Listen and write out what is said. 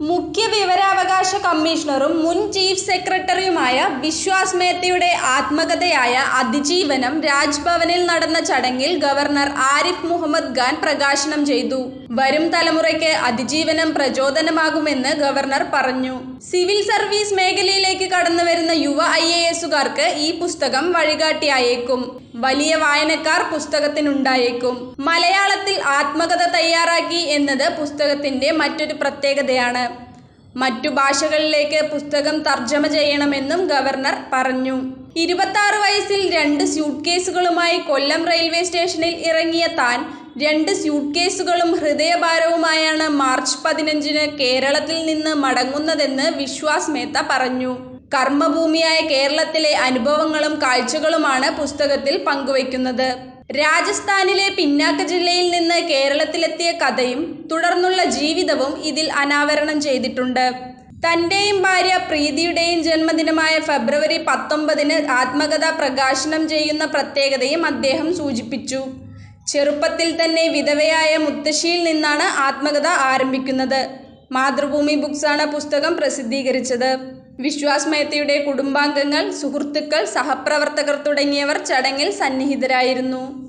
മുഖ്യ വിവരാവകാശ കമ്മീഷണറും മുൻ ചീഫ് സെക്രട്ടറിയുമായ വിശ്വാസ് മേത്തയുടെ ആത്മകഥയായ അതിജീവനം രാജ്ഭവനിൽ നടന്ന ചടങ്ങിൽ ഗവർണർ ആരിഫ് മുഹമ്മദ് ഖാൻ പ്രകാശനം ചെയ്തു. വരും തലമുറയ്ക്ക് അതിജീവനം പ്രചോദനമാകുമെന്ന് ഗവർണർ പറഞ്ഞു. സിവിൽ സർവീസ് മേഖലയിലേക്ക് കടന്നുവരുന്ന യുവ ഐ എ എസുകാർക്ക് ഈ പുസ്തകം വഴികാട്ടിയായേക്കും. വലിയ വായനക്കാർ പുസ്തകത്തിനുണ്ടായേക്കും. മലയാളത്തിൽ ആത്മകഥ തയ്യാറാക്കി എന്നത് പുസ്തകത്തിന്റെ മറ്റൊരു പ്രത്യേകതയാണ്. മറ്റു ഭാഷകളിലേക്ക് പുസ്തകം തർജമ ചെയ്യണമെന്നും ഗവർണർ പറഞ്ഞു. ഇരുപത്തി വയസ്സിൽ രണ്ട് സ്യൂട്ട് കേസുകളുമായി കൊല്ലം റെയിൽവേ സ്റ്റേഷനിൽ ഇറങ്ങിയ താൻ രണ്ട് സ്യൂട്ട് കേസുകളും ഹൃദയഭാരവുമായാണ് മാർച്ച് പതിനഞ്ചിന് കേരളത്തിൽ നിന്ന് മടങ്ങുന്നതെന്ന് വിശ്വാസ് മേത്ത പറഞ്ഞു. കർമ്മഭൂമിയായ കേരളത്തിലെ അനുഭവങ്ങളും കാഴ്ചകളുമാണ് പുസ്തകത്തിൽ പങ്കുവയ്ക്കുന്നത്. രാജസ്ഥാനിലെ പിന്നാക്ക ജില്ലയിൽ നിന്ന് കേരളത്തിലെത്തിയ കഥയും തുടർന്നുള്ള ജീവിതവും ഇതിൽ അനാവരണം ചെയ്തിട്ടുണ്ട്. തന്റെയും ഭാര്യ പ്രീതിയുടെയും ജന്മദിനമായ ഫെബ്രുവരി പത്തൊമ്പതിന് ആത്മകഥ പ്രകാശനം ചെയ്യുന്ന പ്രത്യേകതയും അദ്ദേഹം സൂചിപ്പിച്ചു. ചെറുപ്പത്തിൽ തന്നെ വിധവയായ മുത്തശ്ശിയിൽ നിന്നാണ് ആത്മകഥ ആരംഭിക്കുന്നത്. മാതൃഭൂമി ബുക്സാണ് പുസ്തകം പ്രസിദ്ധീകരിച്ചത്. വിശ്വാസ് മേത്തയുടെ കുടുംബാംഗങ്ങൾ സുഹൃത്തുക്കൾ സഹപ്രവർത്തകർ തുടങ്ങിയവർ ചടങ്ങിൽ സന്നിഹിതരായിരുന്നു.